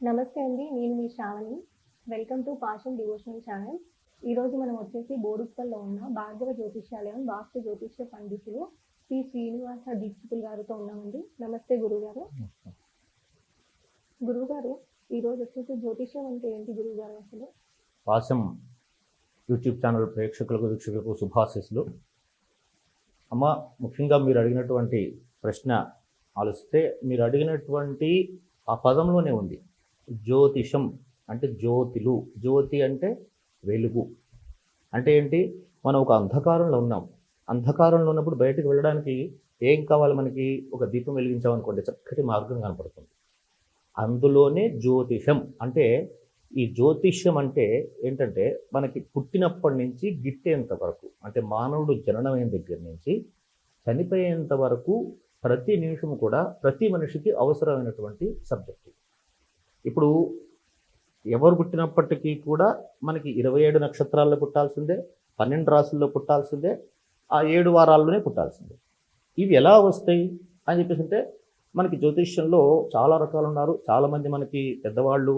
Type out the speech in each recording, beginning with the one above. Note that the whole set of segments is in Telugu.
నమస్తే అండి నేను మీ Shravani. Welcome to passion devotional channel ఈరోజు మనం వచ్చేసి బోడుప్పల్లో ఉన్న భార్గవ జ్యోతిష్యాలయం వాస్తు జ్యోతిష్య పండితులు శ్రీ శ్రీనివాస దీక్షితులు గారితో ఉన్నామండి. నమస్తే గురుగారు. గురువుగారు ఈరోజు వచ్చేసి జ్యోతిష్యం అంటే ఏంటి గురువుగారు అసలు? పాశం యూట్యూబ్ ఛానల్ ప్రేక్షకులకు వీక్షకులకు శుభాశీస్సులు. అమ్మ ముఖ్యంగా మీరు అడిగినటువంటి ప్రశ్న ఆలోచిస్తే మీరు అడిగినటువంటి ఆ పదంలోనే ఉంది. జ్యోతిషం అంటే జ్యోతిలు. జ్యోతి అంటే వెలుగు. అంటే ఏంటి? మనం ఒక అంధకారంలో ఉన్నాం. అంధకారంలో ఉన్నప్పుడు బయటకు వెళ్ళడానికి ఏం కావాలి మనకి? ఒక దీపం వెలిగించామనుకోండి చక్కటి మార్గం కనపడుతుంది. అందులోనే జ్యోతిషం అంటే ఈ జ్యోతిష్యం అంటే ఏంటంటే మనకి పుట్టినప్పటి నుంచి గిట్టేంత వరకు అంటే మానవుడు జననమైన దగ్గర నుంచి చనిపోయేంత వరకు ప్రతి నిమిషం కూడా ప్రతి మనిషికి అవసరమైనటువంటి సబ్జెక్టు. ఇప్పుడు ఎవరు పుట్టినప్పటికీ కూడా మనకి ఇరవై ఏడు నక్షత్రాల్లో పుట్టాల్సిందే పన్నెండు రాసుల్లో పుట్టాల్సిందే ఆ ఏడు వారాల్లోనే పుట్టాల్సిందే. ఇవి ఎలా వస్తాయి అని చెప్పేసి అంటే మనకి జ్యోతిష్యంలో చాలా రకాలు ఉన్నారు. చాలామంది మనకి పెద్దవాళ్ళు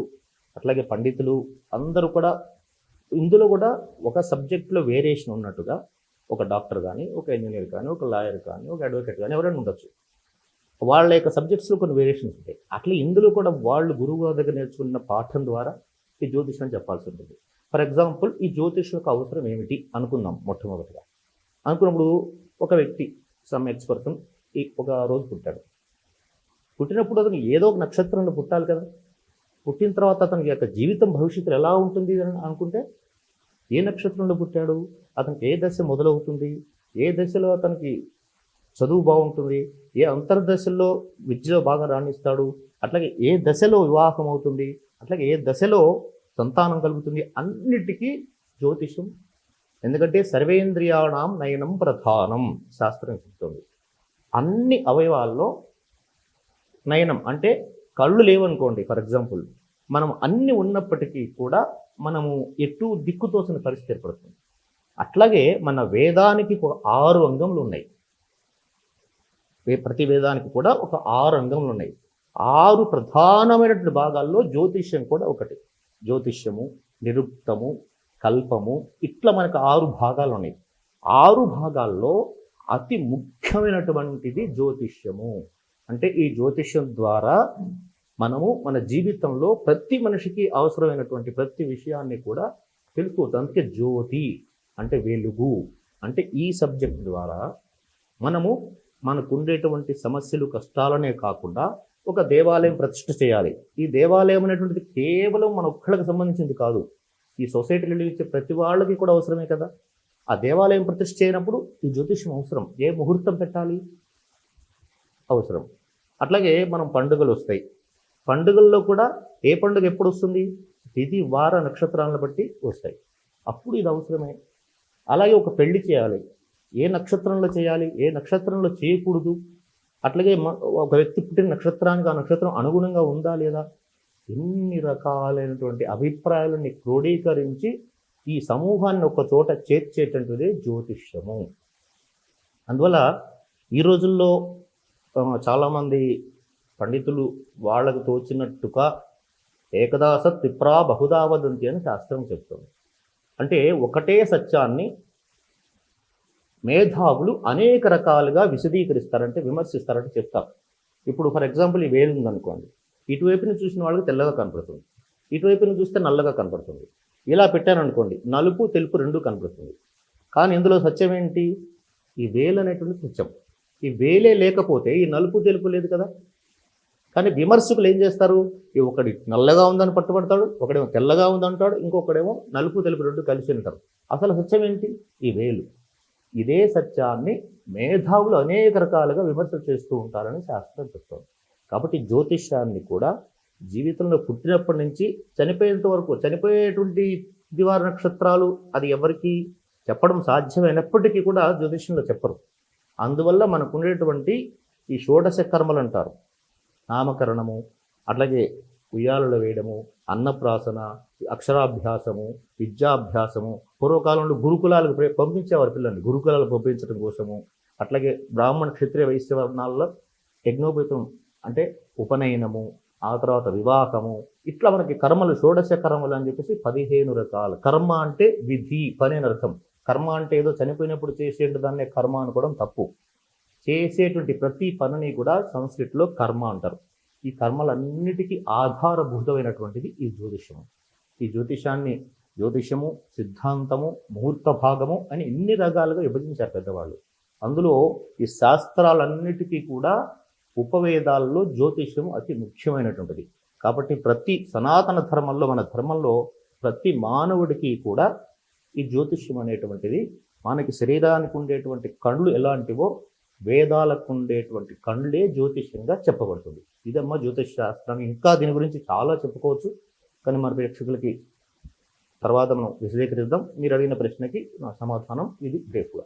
అట్లాగే పండితులు అందరూ కూడా ఇందులో కూడా ఒక సబ్జెక్ట్లో వేరియేషన్ ఉన్నట్టుగా ఒక డాక్టర్ కానీ ఒక ఇంజనీర్ కానీ ఒక లాయర్ కానీ ఒక అడ్వకేట్ కానీ ఎవరైనా ఉండొచ్చు. వాళ్ళ యొక్క సబ్జెక్ట్స్లో కొన్ని వేరియేషన్స్ ఉంటాయి. అట్లా ఇందులో కూడా వాళ్ళు గురువు దగ్గర నేర్చుకున్న పాఠం ద్వారా ఈ జ్యోతిష్యం చెప్పాల్సి ఉంటుంది. ఫర్ ఎగ్జాంపుల్ ఈ జ్యోతిష్యం యొక్క అవసరం ఏమిటి అనుకుందాం మొట్టమొదటిగా. అనుకున్నప్పుడు ఒక వ్యక్తి సమ్ ఎక్స్పర్సన్ ఈ ఒక రోజు పుట్టాడు. పుట్టినప్పుడు అతను ఏదో ఒక నక్షత్రంలో పుట్టాలి కదా. పుట్టిన తర్వాత అతనికి యొక్క జీవితం భవిష్యత్తులో ఎలా ఉంటుంది అని అనుకుంటే ఏ నక్షత్రంలో పుట్టాడు అతనికి ఏ దశ మొదలవుతుంది ఏ దశలో అతనికి చదువు బాగుంటుంది ఏ అంతర్దశల్లో విద్యలో బాగా రాణిస్తాడు అట్లాగే ఏ దశలో వివాహం అవుతుంది అట్లాగే ఏ దశలో సంతానం కలుగుతుంది అన్నిటికీ జ్యోతిషం. ఎందుకంటే సర్వేంద్రియాణం నయనం ప్రధానం శాస్త్రం చెప్తుంది. అన్ని అవయవాల్లో నయనం అంటే కళ్ళు లేవనుకోండి ఫర్ ఎగ్జాంపుల్. మనం అన్ని ఉన్నప్పటికీ కూడా మనము ఎటు దిక్కుతోసిన పరిస్థితి ఏర్పడుతుంది. అట్లాగే మన వేదానికి ఆరు అంగములు ఉన్నాయి. ప్రతి వేదానికి కూడా ఒక ఆరు అంగములు ఉన్నాయి. ఆరు ప్రధానమైనటువంటి భాగాల్లో జ్యోతిష్యం కూడా ఒకటి. జ్యోతిష్యము నిరుక్తము కల్పము ఇట్లా మనకు ఆరు భాగాలు ఉన్నాయి. ఆరు భాగాల్లో అతి ముఖ్యమైనటువంటిది జ్యోతిష్యము. అంటే ఈ జ్యోతిష్యం ద్వారా మనము మన జీవితంలో ప్రతి మనిషికి అవసరమైనటువంటి ప్రతి విషయాన్ని కూడా తెలుసుకోవచ్చు. అందుకే జ్యోతి అంటే వెలుగు. అంటే ఈ సబ్జెక్ట్ ద్వారా మనము మనకుండేటువంటి సమస్యలు కష్టాలనే కాకుండా ఒక దేవాలయం ప్రతిష్ఠ చేయాలి. ఈ దేవాలయం అనేటువంటిది కేవలం మన ఒక్కళ్ళకి సంబంధించింది కాదు. ఈ సొసైటీలో ఇచ్చే ప్రతి వాళ్ళకి కూడా అవసరమే కదా. ఆ దేవాలయం ప్రతిష్ఠ చేయనప్పుడు ఈ జ్యోతిష్యం అవసరం. ఏ ముహూర్తం పెట్టాలి? అవసరం. అట్లాగే మనం పండుగలు వస్తాయి. పండుగల్లో కూడా ఏ పండుగ ఎప్పుడు వస్తుంది? తిథి వార నక్షత్రాలను బట్టి వస్తాయి. అప్పుడు ఇది అవసరమే. అలాగే ఒక పెళ్ళి చేయాలి. ఏ నక్షత్రంలో చేయాలి ఏ నక్షత్రంలో చేయకూడదు? అట్లాగే ఒక వ్యక్తి పుట్టిన నక్షత్రానికి ఆ నక్షత్రం అనుగుణంగా ఉందా లేదా? ఎన్ని రకాలైనటువంటి అభిప్రాయాలని క్రోడీకరించి ఈ సమూహాన్ని ఒక చోట చేర్చేటటువంటిదే జ్యోతిష్యము. అందువల్ల ఈ రోజుల్లో చాలామంది పండితులు వాళ్ళకు తోచినట్టుగా ఏకదాస త్రిప్రా బహుదా వదంతి అని శాస్త్రం చెప్తుంది. అంటే ఒకటే సత్యాన్ని మేధావులు అనేక రకాలుగా విశదీకరిస్తారంటే విమర్శిస్తారంటే చెప్తారు. ఇప్పుడు ఫర్ ఎగ్జాంపుల్ ఈ వేలు ఉందనుకోండి. ఇటువైపుని చూసిన వాళ్ళకి తెల్లగా కనపడుతుంది. ఇటువైపుని చూస్తే నల్లగా కనపడుతుంది. ఇలా పెట్టారనుకోండి నలుపు తెలుపు రెండు కనపడుతుంది. కానీ ఇందులో సత్యం ఏంటి? ఈ వేలు అనేటువంటి సత్యం. ఈ వేలే లేకపోతే ఈ నలుపు తెలుపు లేదు కదా. కానీ విమర్శకులు ఏం చేస్తారు? ఈ ఒకటి నల్లగా ఉందని పట్టుబడతాడు ఒకడేమో తెల్లగా ఉందంటాడు ఇంకొకడేమో నలుపు తెలుపు రెండు కలిసి ఉంటారు. అసలు సత్యం ఏంటి? ఈ వేలు. ఇదే సత్యాన్ని మేధావులు అనేక రకాలుగా విమర్శలు చేస్తూ ఉంటారని శాస్త్రం చెప్తుంది. కాబట్టి జ్యోతిష్యాన్ని కూడా జీవితంలో పుట్టినప్పటి నుంచి చనిపోయేంత వరకు చనిపోయేటువంటి దివార నక్షత్రాలు అది ఎవరికి చెప్పడం సాధ్యమైనప్పటికీ కూడా జ్యోతిష్యంలో చెప్పరు. అందువల్ల మనకు ఉండేటువంటి ఈ షోడశ కర్మలు అంటారు. నామకరణము అట్లాగే ఉయ్యాలలో వేయడము అన్నప్రాసన అక్షరాభ్యాసము విద్యాభ్యాసము పూర్వకాలంలో గురుకులాలకు పంపించేవారు పిల్లల్ని గురుకులాలకు పంపించడం కోసము. అట్లాగే బ్రాహ్మణ క్షత్రియ వైశ్య వర్ణాల్లో యజ్ఞోపేతం అంటే ఉపనయనము ఆ తర్వాత వివాహము. ఇట్లా మనకి కర్మలు షోడశ కర్మలు అని చెప్పేసి పదిహేను రకాలు. కర్మ అంటే విధి పని అని అర్థం. కర్మ అంటే ఏదో చనిపోయినప్పుడు చేసే దాన్నే కర్మ అనుకోవడం తప్పు. చేసేటువంటి ప్రతి పనిని కూడా సంస్కృతిలో కర్మ అంటారు. ఈ కర్మలన్నిటికీ ఆధారభూతమైనటువంటిది ఈ జ్యోతిషము ఈ జ్యోతిషాన్ని జ్యోతిషము సిద్ధాంతము ముహూర్త భాగము అని ఇన్ని రకాలుగా విభజించారు పెద్దవాళ్ళు. అందులో ఈ శాస్త్రాలన్నిటికీ కూడా ఉపవేదాల్లో జ్యోతిష్యం అతి ముఖ్యమైనటువంటిది. కాబట్టి ప్రతి సనాతన ధర్మంలో మన ధర్మంలో ప్రతి మానవుడికి కూడా ఈ జ్యోతిష్యం అనేటువంటిది మనకి శరీరానికి ఉండేటువంటి కళ్ళు ఎలాంటివో వేదాలకు ఉండేటువంటి కళ్ళే జ్యోతిష్యంగా చెప్పబడుతుంది. ఇదమ్మా జ్యోతిష్ శాస్త్రం ఇంకా దీని గురించి చాలా చెప్పుకోవచ్చు. కానీ మన ప్రేక్షకులకి తర్వాత మనం విశదీకరిద్దాం. మీరు అడిగిన ప్రశ్నకి నా సమాధానం ఇది బ్రేఫ్గా